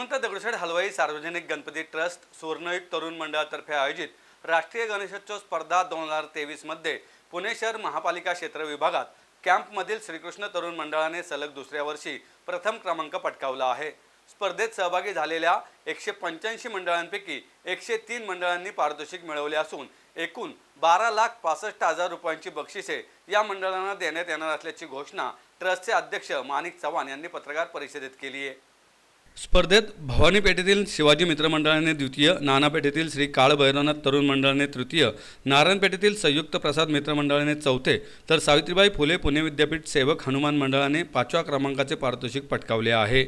श्रीमंत दगडूशेठ हलवाई सार्वजनिक गणपती ट्रस्ट सुवर्णयुग तरुण मंडळातर्फे आयोजित राष्ट्रीय गणेशोत्सव स्पर्धा दोन हजार तेवीसमध्ये पुणे शहर महापालिका क्षेत्र विभागात कॅम्पमधील श्रीकृष्ण तरुण मंडळाने सलग दुसऱ्या वर्षी प्रथम क्रमांक पटकावला आहे. स्पर्धेत सहभागी झालेल्या एकशे पंच्याऐंशी मंडळांपैकी एकशे तीन मंडळांनी पारितोषिक मिळवले असून एकूण बारा लाख पासष्ट हजार रुपयांची बक्षिसे या मंडळांना देण्यात येणार असल्याची घोषणा ट्रस्टचे अध्यक्ष माणिक चव्हाण यांनी पत्रकार परिषदेत केली आहे. स्पर्धेत भवानी पेठेतील शिवाजी मित्र मंडळाने द्वितीय नाना पेठेतील श्री काळभैरवनाथ तरुण मंडळाने तृतीय नारायण पेठेतील संयुक्त प्रसाद मित्र मंडळाने चौथे तर सावित्रीबाई फुले पुणे विद्यापीठ सेवक हनुमान मंडळाने पाचव्या क्रमांकाचे पारितोषिक पटकावले आहे.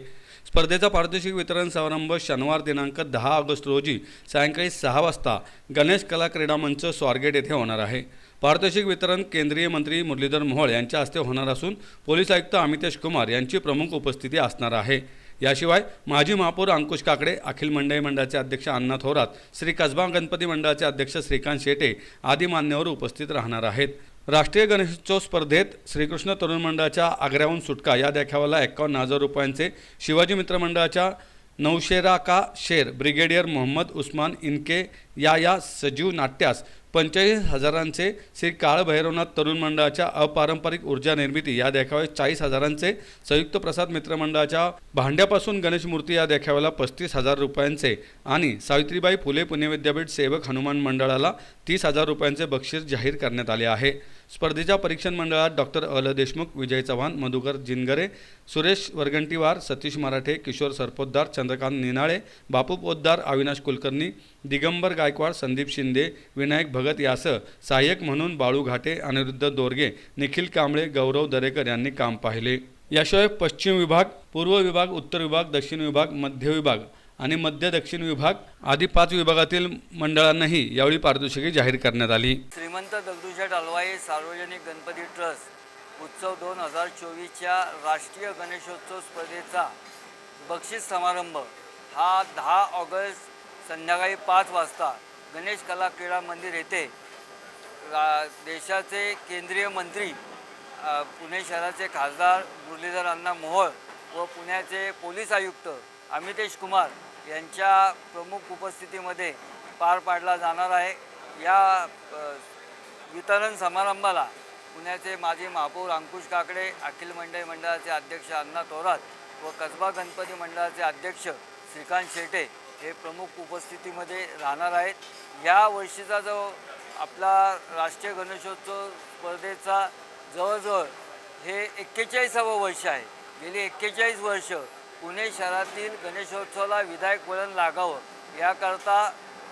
स्पर्धेचा पारितोषिक वितरण समारंभ शनिवार दिनांक दहा ऑगस्ट रोजी सायंकाळी सहा वाजता गणेश कला क्रीडा मंच स्वारगेट येथे होणार आहे. पारितोषिक वितरण केंद्रीय मंत्री मुरलीधर मोहोळ यांच्या हस्ते होणार असून पोलीस आयुक्त अमितेश कुमार यांची प्रमुख उपस्थिती असणार आहे. याशिवाय माजी महापौर अंकुश काकडे अखिल मंडई मंडळाचे अध्यक्ष अण्णा थोरात श्री कसबा गणपती मंडळाचे अध्यक्ष श्रीकांत शेटे आदी मान्यवर उपस्थित राहणार आहेत. राष्ट्रीय गणेशोत्सव स्पर्धेत श्रीकृष्ण तरुण मंडळाच्या आग्र्याहून सुटका. या देखाव्याला एकावन्न हजार रुपयांचे शिवाजी मित्र मंडळाच्या नौशेरा का शेर ब्रिगेडियर मोहम्मद उस्मान इनके या या सजीव नाट्यास पंचेचाळीस हजारांचे श्री काळभैरवनाथ तरुण मंडळाच्या अपारंपरिक ऊर्जा निर्मिती या देखाव्यास चाळीस हजारांचे संयुक्त प्रसाद मित्रमंडळाच्या भांड्यापासून गणेश मूर्ती या देखाव्याला पस्तीस हजार रुपयांचे आणि सावित्रीबाई फुले पुणे विद्यापीठ सेवक हनुमान मंडळाला तीस हजार रुपयांचे बक्षीस जाहीर करण्यात आले आहे. स्पर्धेच्या परीक्षण मंडळात डॉक्टर अल देशमुख विजय चव्हाण मधुकर जिनगरे सुरेश वरगंटीवार सतीश मराठे किशोर सरपोतदार चंद्रकांत निनाळे बापू पोद्दार अविनाश कुलकर्णी दिगंबर गायकवाड संदीप शिंदे विनायक भगत यासह सहाय्यक म्हणून बाळू घाटे अनिरुद्ध दोरगे निखिल कांबळे गौरव दरेकर यांनी काम पाहिले. याशिवाय पश्चिम विभाग पूर्व विभाग उत्तर विभाग दक्षिण विभाग मध्य विभाग आणि मध्य दक्षिण विभाग आदी पाच विभागातील मंडळांनाही यावेळी पारितोषिके जाहीर करण्यात आली. श्रीमंत दगडूशेठ हलवाई सार्वजनिक गणपती ट्रस्ट उत्सव दोन हजार चोवीसच्या राष्ट्रीय गणेशोत्सव स्पर्धेचा बक्षीस समारंभ हा दहा ऑगस्ट संध्याकाळी पाच वाजता गणेश कला क्रीडा मंदिर येथे रा देशाचे केंद्रीय मंत्री पुणे शहराचे खासदार मुरलीधर अण्णा मोहोळ व पुण्याचे पोलीस आयुक्त अमितेश कुमार यांच्या प्रमुख उपस्थितीमध्ये पार पाडला जाणार आहे. या वितरण समारंभाला पुण्याचे माजी महापौर अंकुश काकडे अखिल मंडळी मंडळाचे अध्यक्ष अण्णा थोरात व कसबा गणपती मंडळाचे अध्यक्ष श्रीकांत शेटे हे प्रमुख उपस्थितीमध्ये राहणार आहेत. या वर्षीचा जो आपला राष्ट्रीय गणेशोत्सव स्पर्धेचा जवळजवळ हे एक्केचाळीसावं वर्ष आहे. गेली एक्केचाळीस वर्ष पुणे शहरातील गणेशोत्सवाला विधायक वळण लागावं. याकरता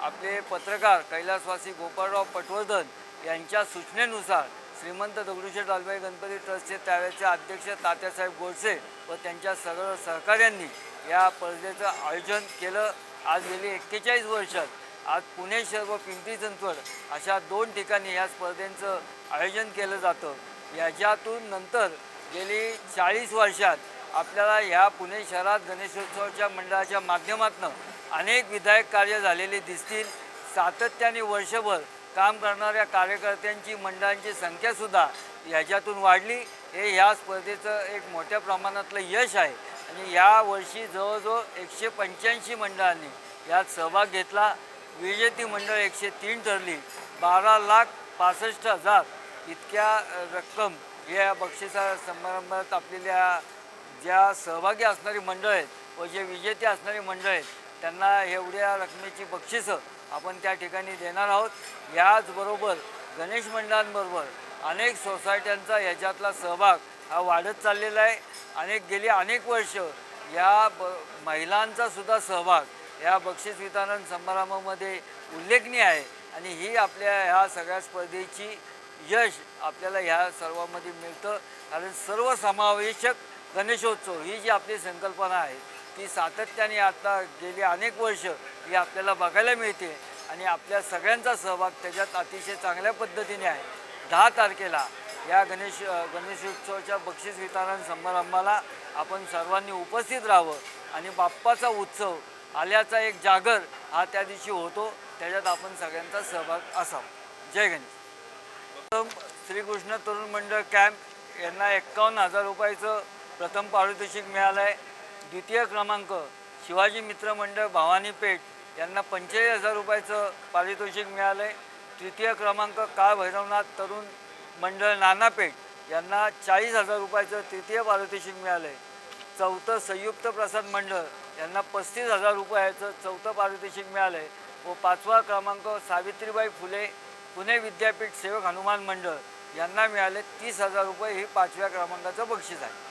आपले पत्रकार कैलासवासी गोपाळराव पटवर्धन यांच्या सूचनेनुसार श्रीमंत दगडूशेठ लालबाई गणपती ट्रस्टचे त्यावेळेचे अध्यक्ष तात्यासाहेब गोडसे व त्यांच्या सगळं सहकाऱ्यांनी या स्पर्धेचं आयोजन केलं. आज गेली एक्केचाळीस वर्षात. आज पुणे शहर व पिंपरी चिंचवड अशा दोन ठिकाणी या स्पर्धेचं आयोजन केलं जातं. याच्यातून नंतर गेली चाळीस वर्षात आपल्याला ह्या पुणे शहरात गणेशोत्सवाच्या मंडळाच्या माध्यमातून अनेक विधायक कार्य झालेले दिसतील. सातत्याने वर्षभर काम करणाऱ्या कार्यकर्त्यांची मंडळांची संख्यासुद्धा ह्याच्यातून वाढली. हे ह्या स्पर्धेचं एक मोठ्या प्रमाणातलं यश आहे. आणि या वर्षी जवळजवळ एकशे पंच्याऐंशी मंडळांनी यात सहभाग घेतला. विजेती मंडळ एकशे तीन ठरली. बारा लाख पासष्ट हजार इतक्या रक्कम या बक्षिसा समारंभात आपलेल्या ज्या सहभागी असणारी मंडळ आहेत व जे विजेते असणारी मंडळ आहेत त्यांना एवढ्या रकमेची बक्षिसं आपण त्या ठिकाणी देणार आहोत. याचबरोबर गणेश मंडळांबरोबर अनेक सोसायट्यांचा याच्यातला सहभाग हा वाढत चाललेला आहे. अनेक गेली अनेक वर्ष या ब महिलांचासुद्धा सहभाग या बक्षीस वितरण समारंभामध्ये उल्लेखनीय आहे आणि ही आपल्या ह्या सगळ्या स्पर्धेची यश आपल्याला ह्या सर्वांमध्ये मिळतं. कारण सर्वसमावेशक गणेशोत्सव ही जी आपली संकल्पना आहे ती सातत्याने आता गेली अनेक वर्ष ही आपल्याला बघायला मिळते आणि आपल्या सगळ्यांचा सहभाग त्याच्यात अतिशय चांगल्या पद्धतीने आहे. दहा तारखेला या गणेश गणेशोत्सवाच्या बक्षीस वितरण समारंभाला आपण सर्वांनी उपस्थित राहावं आणि बाप्पाचा उत्सव आल्याचा एक जागर हा त्या दिवशी होतो त्याच्यात आपण सगळ्यांचा सहभाग असावा. जय गणेश. प्रथम श्रीकृष्ण तरुण मंडळ कॅम्प यांना एक्कावन्न हजार रुपयाचं प्रथम पारितोषिक मिळालं आहे द्वितीय क्रमांक शिवाजी मित्र मंडळ भवानी पेठ यांना पंचेचाळीस हजार रुपयाचं पारितोषिक मिळालं आहे तृतीय क्रमांक काळ भैरवनाथ तरुण मंडळ नानापेठ यांना चाळीस हजार रुपयाचं तृतीय पारितोषिक मिळालं आहे चौथं संयुक्त प्रसाद मंडळ यांना पस्तीस हजार रुपयाचं चौथं पारितोषिक मिळालं आहे व पाचवा क्रमांक सावित्रीबाई फुले पुणे विद्यापीठ सेवक हनुमान मंडळ यांना मिळाले तीस हजार रुपये. हे पाचव्या क्रमांकाचं बक्षीस आहे.